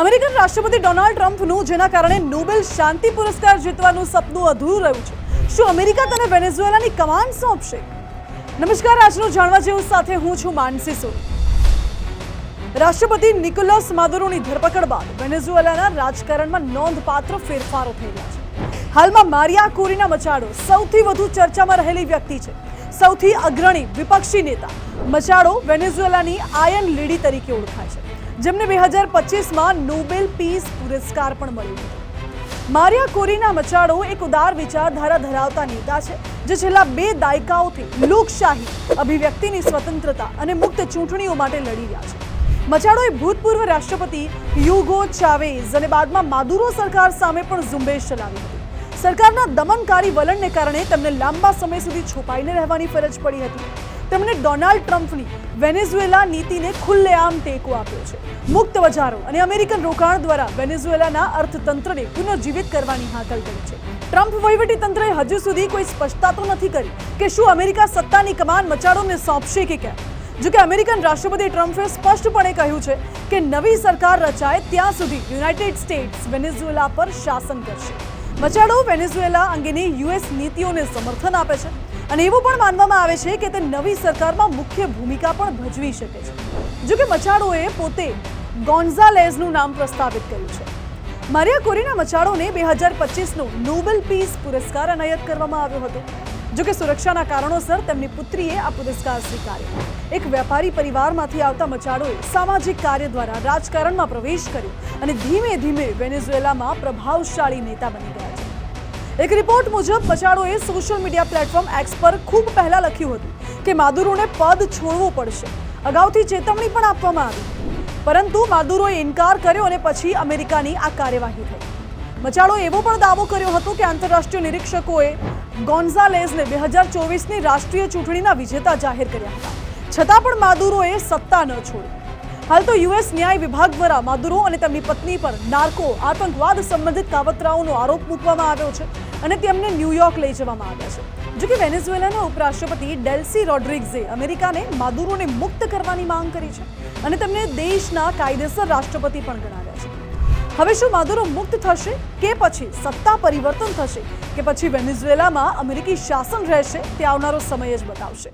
American રાષ્ટ્રપતિ Donald ટ્રમ્પનું, જેના કારણે નોબેલ શાંતિ પુરસ્કાર જીતવાનું સપનું અધૂરું રહ્યું છે. શું અમેરિકા તેને વેનેઝુએલાની કમાન સોંપશે? નમસ્કાર, આજનું જાણવા જેવું સાથે હું છું માનસી સોની. રાષ્ટ્રપતિ નિકોલસ માદુરોની ધરપકડ બાદ વેનેઝુએલાના રાજકારણમાં નોંધપાત્ર ફેરફારો થઈ રહ્યા છે. હાલમાં મારિયા કોરીના મચાડો સૌથી વધુ ચર્ચામાં રહેલી વ્યક્તિ છે. સૌથી અગ્રણી વિપક્ષી નેતા, મચાડો વેનેઝુએલાની આયન લેડી તરીકે ઓળખાય છે. જેમને બે હજાર પચીસમાં નોબેલ પીસ પુરસ્કાર પણ મળ્યો મારિયા કોરીના મચાડો એક ઉદાર વિચારધારા ધરાવતા નેતા છે, જે છેલ્લા બે દાયકાઓથી લોકશાહી, અભિવ્યક્તિની સ્વતંત્રતા અને મુક્ત ચૂંટણીઓ માટે લડી રહ્યા છે. મચાડોએ ભૂતપૂર્વ રાષ્ટ્રપતિ યુગો ચાવેઝ અને બાદમાં માદુરો સરકાર સામે પણ ઝુંબેશ ચલાવી હતી. સરકારના દમનકારી વલણને કારણે તેમને લાંબા સમય સુધી છુપાઈને રહેવાની ફરજ પડી હતી. તેમણે ડોનાલ્ડ ટ્રમ્પની વેનેઝુએલા નીતિને ખુલ્લેઆમ ટેકો આપ્યો છે. મુક્ત બજારો અને અમેરિકન રોકાણ દ્વારા વેનેઝુએલાના અર્થતંત્રને પુનર્જીવિત કરવાની હાકલ કરી છે. ટ્રમ્પ તંત્રએ હજુ સુધી કોઈ સ્પષ્ટતા તો નથી કરી કે શું અમેરિકા સત્તાની કમાન મચાડોને સોંપશે કે કેમ. જો કે અમેરિકન રાષ્ટ્રપતિ ટ્રમ્પે સ્પષ્ટપણે કહ્યું છે કે નવી સરકાર રચાય ત્યાં સુધી યુનાઇટેડ સ્ટેટ્સ વેનેઝુએલા પર શાસન કરશે. મચાડો વેનેઝુએલા અંગેની યુએસ નીતિઓને સમર્થન આપે છે. અને એવું પણ માનવામાં આવે છે કે તે નવી સરકારમાં મુખ્ય ભૂમિકા પણ ભજવી શકે છે. જો કે મચાડોએ પોતે ગોન્ઝાલેઝનું નામ પ્રસ્તાવિત કર્યું છે. મારિયા કોરીના મચાડોને બે હજાર પચીસનો નોબેલ પીસ પુરસ્કાર અનાયત કરવામાં આવ્યો હતો. જો કે સુરક્ષાના કારણોસર તેમની પુત્રીએ આ પુરસ્કાર સ્વીકાર્યો. એક વેપારી પરિવારમાંથી આવતા મચાડોએ સામાજિક કાર્ય દ્વારા રાજકારણમાં પ્રવેશ કર્યો અને ધીમે ધીમે વેનેઝુએલામાં પ્રભાવશાળી નેતા બની ગયા. એક રિપોર્ટ મુજબ મચાડોએ સોશિયલ મીડિયા પ્લેટફોર્મ એક્સ પર ખૂબ પહેલા લખ્યું હતું કે માદુરોને પદ છોડવું પડશે. અગાઉથી ચેતવણી પણ આપવામાં આવી. પરંતુ માદુરોએ ઇનકાર કર્યો અને પછી અમેરિકાની આ કાર્યવાહી થઈ. મચાડોએ એવો પણ દાવો કર્યો હતો કે આંતરરાષ્ટ્રીય નિરીક્ષકોએ ગોન્ઝાલેઝને બે હજાર ચોવીસની રાષ્ટ્રીય ચૂંટણીના વિજેતા જાહેર કર્યા હતા. છતાં પણ માદુરોએ સત્તા ન છોડી. હાલ તો યુએસ ન્યાય વિભાગ દ્વારા માદુરો અને તેમની પત્ની પર નાર્કો, આતંકવાદ સંબંધિત કાવતરાઓનો આરોપ મૂકવામાં આવ્યો છે. અને તેમને ન્યૂયોર્ક લઈ જવામાં આવ્યા છે. જો કે વેનેઝુએલાના ઉપરાષ્ટ્રપતિ ડેલ્સી રોડ્રિગ્ઝે અમેરિકાને માદુરોને મુક્ત કરવાની માંગ કરી છે અને તેમને દેશના કાયદેસર રાષ્ટ્રપતિ પણ ગણાવ્યા છે. હવે શું માદુરો મુક્ત થશે કે પછી સત્તા પરિવર્તન થશે કે પછી વેનેઝુએલામાં અમેરિકી શાસન રહેશે તે આવનારો સમય જ બતાવશે.